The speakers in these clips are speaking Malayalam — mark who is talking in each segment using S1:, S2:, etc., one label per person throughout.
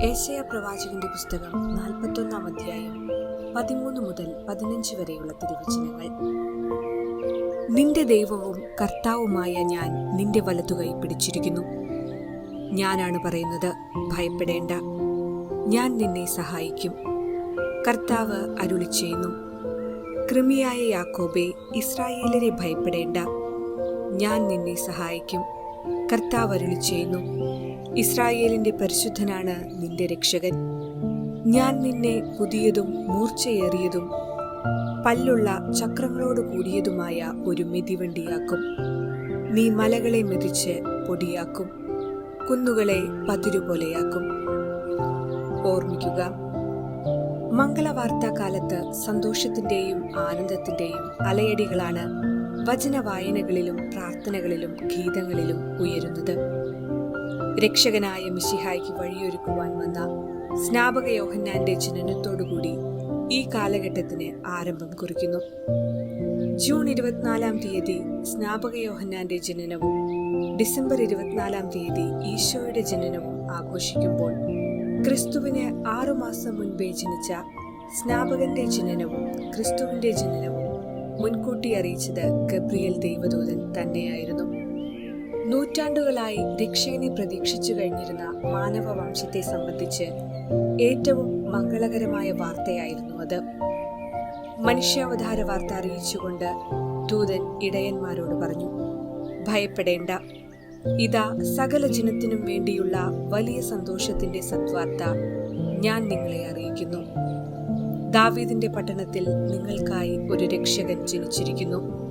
S1: ഏശയ പ്രവാചകന്റെ പുസ്തകം നാൽപ്പത്തൊന്നാം അധ്യായം പതിമൂന്ന് മുതൽ പതിനഞ്ച് വരെയുള്ള തിരുവചനങ്ങൾ. നിന്റെ ദൈവവും കർത്താവുമായ ഞാൻ നിന്റെ വലതുകൈ പിടിച്ചിരിക്കുന്നു. ഞാനാണ് പറയുന്നത് ഭയപ്പെടേണ്ട. ഞാൻ നിന്നെ സഹായിക്കും. കർത്താവ് അരുളി ചെയ്യുന്നു. കൃമിയായ യാക്കോബെ ഇസ്രായേലരെ ഭയപ്പെടേണ്ട. ഞാൻ നിന്നെ സഹായിക്കും. കർത്താവ് അരുളി ചെയ്യുന്നു. ഇസ്രായേലിന്റെ പരിശുദ്ധനാണ് നിന്റെ രക്ഷകൻ. ഞാൻ നിന്നെ പുതിയതും മൂർച്ചയേറിയതും പല്ലുള്ള ചക്രങ്ങളോട് കൂടിയതുമായ ഒരു മിതിവണ്ടിയാക്കും. നീ മലകളെ മെതിച്ച് പൊടിയാക്കും കുന്നുകളെ പതിരുപോലെയാക്കും. ഓർമ്മിക്കുക മംഗളവാർത്താ കാലത്ത് സന്തോഷത്തിന്റെയും ആനന്ദത്തിന്റെയും അലയടികളാണ് വചന വായനകളിലും പ്രാർത്ഥനകളിലും ഗീതങ്ങളിലും ഉയരുന്നത്. രക്ഷകനായ മിശിഹായ്ക്ക് വഴിയൊരുക്കുവാൻ വന്ന സ്നാപക യോഹന്നാന്റെ ജനനത്തോടുകൂടി ഈ കാലഘട്ടത്തിന് ആരംഭം കുറിക്കുന്നു. ജൂൺ ഇരുപത്തിനാലാം തീയതി സ്നാപക യോഹന്നാന്റെ ജനനവും ഡിസംബർ ഇരുപത്തിനാലാം തീയതി ഈശോയുടെ ജനനവും ആഘോഷിക്കുമ്പോൾ ക്രിസ്തുവിന് ആറുമാസം മുൻപേ ജനിച്ച സ്നാപകന്റെ ജനനവും ക്രിസ്തുവിന്റെ ജനനവും മുൻകൂട്ടി അറിയിച്ചത് ഗബ്രിയൽ ദൈവദൂതൻ തന്നെയായിരുന്നു. നൂറ്റാണ്ടുകളായി രക്ഷകനെ പ്രതീക്ഷിച്ചു കഴിഞ്ഞിരുന്ന മാനവ വംശത്തെ സംബന്ധിച്ച് ഏറ്റവും മംഗളകരമായ വാർത്തയായിരുന്നു അത്. മനുഷ്യാവതാര വാർത്ത അറിയിച്ചുകൊണ്ട് ദൂതൻ ഇടയന്മാരോട് പറഞ്ഞു ഭയപ്പെടേണ്ട. ഇതാ സകല ജനത്തിനും വേണ്ടിയുള്ള വലിയ സന്തോഷത്തിന്റെ സത്വാർത്ത ഞാൻ നിങ്ങളെ അറിയിക്കുന്നു. ദാവീദിന്റെ പട്ടണത്തിൽ നിങ്ങൾക്കായി ഒരു രക്ഷകൻ ജനിച്ചിരിക്കുന്നു.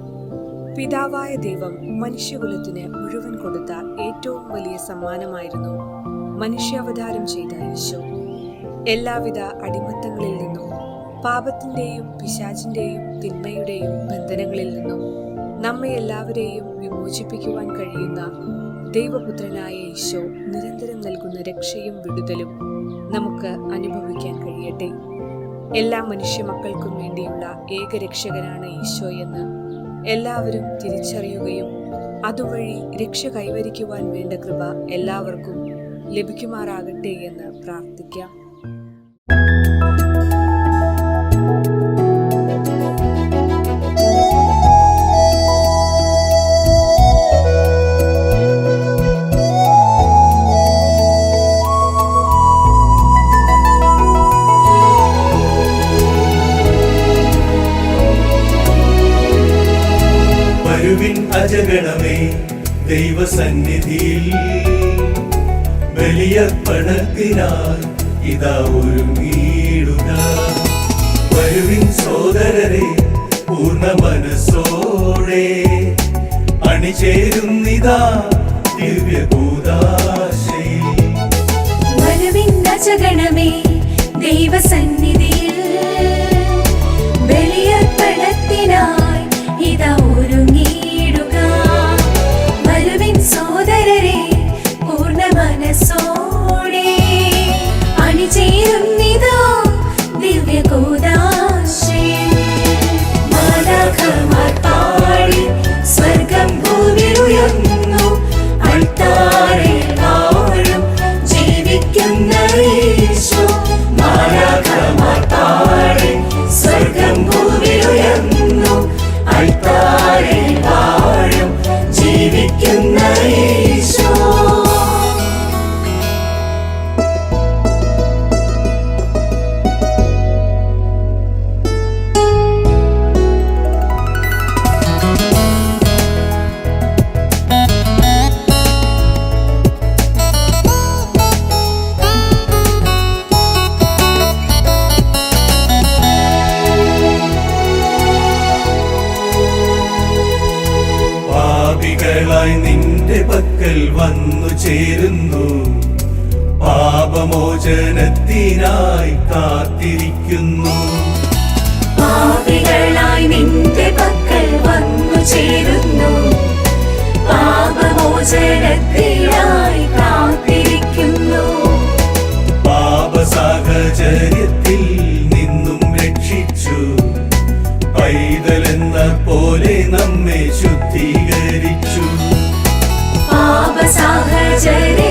S1: പിതാവായ ദൈവം മനുഷ്യകുലത്തിന് മുഴുവൻ കൊടുത്ത ഏറ്റവും വലിയ സമ്മാനമായിരുന്നു മനുഷ്യാവതാരം ചെയ്ത യേശു. എല്ലാവിധ അടിമത്തങ്ങളിൽ നിന്നും പാപത്തിന്റെയും പിശാചിന്റെയും തിന്മയുടെയും ബന്ധനങ്ങളിൽ നിന്നും നമ്മെ എല്ലാവരെയും വിമോചിപ്പിക്കുവാൻ കഴിയുന്ന ദൈവപുത്രനായ ഈശോ നിരന്തരം നൽകുന്ന രക്ഷയും വിടുതലും നമുക്ക് അനുഭവിക്കാൻ കഴിയട്ടെ. എല്ലാ മനുഷ്യ മക്കൾക്കും വേണ്ടിയുള്ള ഏകരക്ഷകനാണ് ഈശോ എന്ന് എല്ലാവരും തിരിച്ചറിയുകയും അതുവഴി രക്ഷ കൈവരിക്കുവാൻ വേണ്ട കൃപ എല്ലാവർക്കും ലഭിക്കുമാറാകട്ടെ എന്ന് പ്രാർത്ഥിക്കാം.
S2: അജഗണമേ ദൈവസന്നിധിയിൽ ബലിയർപ്പണത്തിനാൽ ഇതാ ഒരുങ്ങിയിടുക. വരുവിൻ സോദരരെ പൂർണ മനസ്സോടെ അണിചേരുന്നിതാ ദിവ്യഭൂതാശയിൽ
S3: വരുവിൻ രാജഗണമേ ബലിയർപ്പണത്തിനായി
S2: പാപികളായി നിന്റെ പക്കൽ വന്നു ചേരുന്നു. പാപമോചനത്തിനായി കാത്തിരിക്കുന്നു.
S3: പാപികളായി നിന്റെ പക്കൽ വന്നു ചേരുന്നു. പാപമോചനത്തിനായി കാത്തിരിക്കുന്നു.
S2: പാപ സാഹചര്യത്തിൽ നിന്നും രക്ഷിച്ചു. പൈതലെന്ന പോലെ നമ്മെ ശുദ്ധീകരിച്ചു Jai